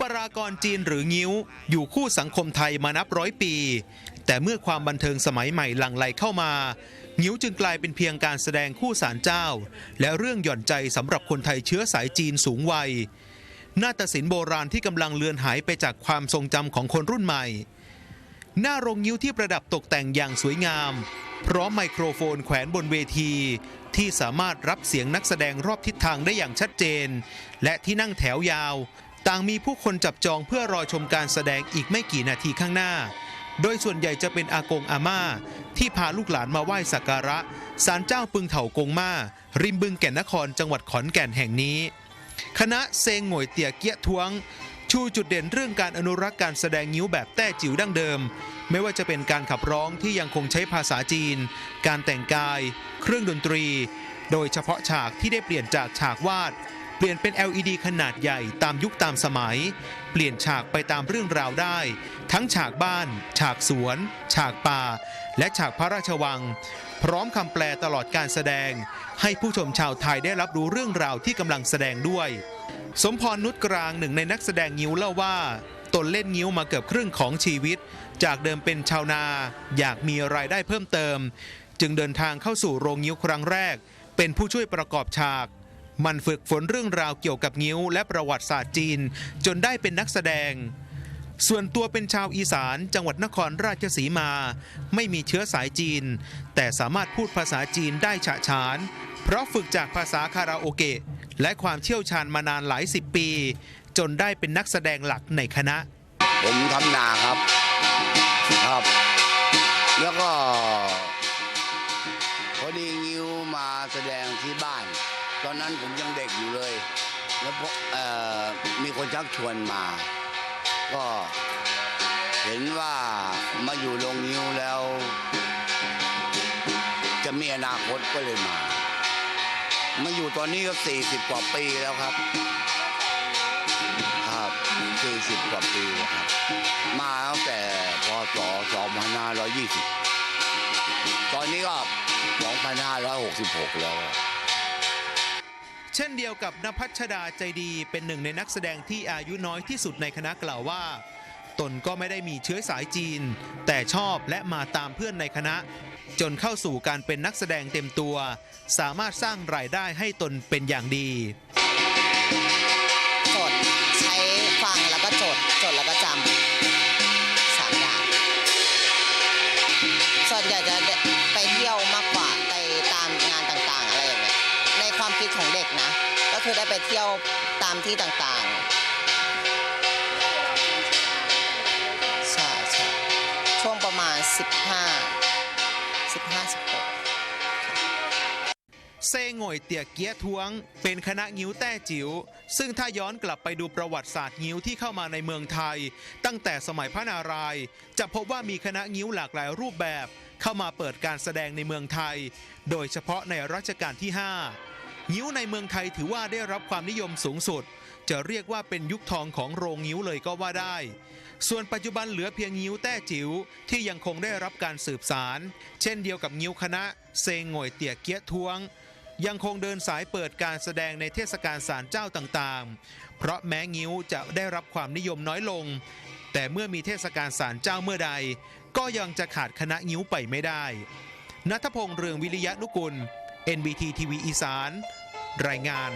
ปรากรจีนหรืองิ้ว อยู่คู่สังคมไทยมานับร้อยปี แต่เมื่อความบันเทิงสมัยใหม่หลั่งไหลเข้ามา งิ้วจึงกลายเป็นเพียงการแสดงคู่สารเจ้า และเรื่องหย่อนใจสำหรับคนไทยเชื้อสายจีนสูงวัยนาฏศิลป์โบราณที่กำลังเลือนหายไปจากความทรงจำของคนรุ่นใหม่ หน้าโรงงิ้วที่ประดับตกแต่งอย่างสวยงาม พร้อมไมโครโฟนแขวนบนเวที ที่สามารถรับเสียงนักแสดงรอบทิศทางได้อย่างชัดเจน และที่นั่งแถวยาว ต่างมีผู้คนจับจองเพื่อรอชมการแสดงอีกไม่กี่นาทีข้างหน้า โดยส่วนใหญ่จะเป็นอากงอาม่า ที่พาลูกหลานมาไหว้สักการะศาลเจ้าปึงเถากงมาริมบึงแก่นนครจังหวัดขอนแก่นแห่งนี้ คณะเซงหงวยเตี่ยเกี้ยท้วง ชูจุดเด่นเรื่องการอนุรักษ์การแสดงงิ้วแบบแต้จิ๋วดั้งเดิม ไม่ว่าจะเป็นการขับร้องที่ยังคงใช้ภาษาจีน การแต่งกาย เครื่องดนตรี โดยเฉพาะฉากที่ได้เปลี่ยนจากฉากวาด เปลี่ยนเป็น LED ขนาดใหญ่ตามยุคตามสมัย เปลี่ยนฉากไปตามเรื่องราวได้ ทั้งฉากบ้าน ฉากสวน ฉากป่า และฉากพระราชวัง พร้อมคำแปลตลอดการแสดง ให้ผู้ชมชาวไทยได้รับรู้เรื่องราวที่กำลังแสดงด้วย สมพรนุชกลางหนึ่งในนักแสดงงิ้วเล่าว่าตนเล่นงิ้วมาเกือบครึ่งของชีวิต จากเดิมเป็นชาวนา อยากมีรายได้เพิ่มเติม จึงเดินทางเข้าสู่โรงงิ้วครั้งแรก เป็นผู้ช่วยประกอบฉาก มันฝึกฝนเรื่องราวเกี่ยวกับงิ้วและประวัติศาสตร์จีน จนได้เป็นนักแสดง ส่วนตัวเป็นชาวอีสานจังหวัดนครราชสีมา ไม่มีเชื้อสายจีน แต่สามารถพูดภาษาจีนได้ฉะฉาน เพราะฝึกจากภาษาคาราโอเกะ และความเชี่ยวชาญมานานหลายสิบปี จนได้เป็นนักแสดงหลักในคณะ ผมทำนาครับครับ แล้วก็พอดีงิ้วมาแสดงที่บ้าน ตอนนั้นผมยังเด็กอยู่เลย แล้วพอเอ่อมีคนชักชวนมา ก็เห็นว่ามาอยู่โรงงิ้วแล้ว จะมีอนาคตก็เลยมา มาอยู่ตอนนี้ก็40 กว่าปีแล้วครับ ครับ40กว่าปีครับ มาตั้งแต่พศ2520 ตอนนี้ก็ 2566 แล้ว เช่นเดียวกับนภัชดาใจดีเป็นหนึ่งในนักแสดงที่อายุน้อยที่สุดในคณะกล่าวว่า ตนก็ไม่ได้มีเชื้อสายจีน แต่ชอบและมาตามเพื่อนในคณะ จนเข้าสู่การเป็นนักแสดงเต็มตัว สามารถสร้างรายได้ให้ตนเป็นอย่างดี ของเด็กนะ ก็คือได้ไปเที่ยวตามที่ต่างๆ ใช่ใช่ช่วงประมาณ 15 15 16 เซงวยเตียเกียทวง เป็นคณะงิ้วแต้จิ๋วซึ่งถ้าย้อนกลับไปดูประวัติศาสตร์งิ้วที่เข้ามาในเมืองไทย ตั้งแต่สมัยพระนารายณ์จะพบว่ามีคณะงิ้วหลากหลายรูปแบบเข้ามาเปิดการแสดงในเมืองไทย โดยเฉพาะในรัชกาลที่ 5 งิ้วในเมืองไทยถือว่าได้รับความนิยมสูงสุด จะเรียกว่าเป็นยุคทองของโรงงิ้วเลยก็ว่าได้ ส่วนปัจจุบันเหลือเพียงงิ้วแต้จิ๋วที่ยังคงได้รับการสืบสาร เช่นเดียวกับงิ้วคณะเซงงวยเตี่ยเกี้ยท้วง ยังคงเดินสายเปิดการแสดงในเทศกาลศาลเจ้าต่างๆ เพราะแม้งิ้วจะได้รับความนิยมน้อยลง แต่เมื่อมีเทศกาลศาลเจ้าเมื่อใด ก็ยังจะขาดคณะงิ้วไปไม่ได้นัทพงษ์เรืองวิริยะนุกุล nbttv อีสาน รายงาน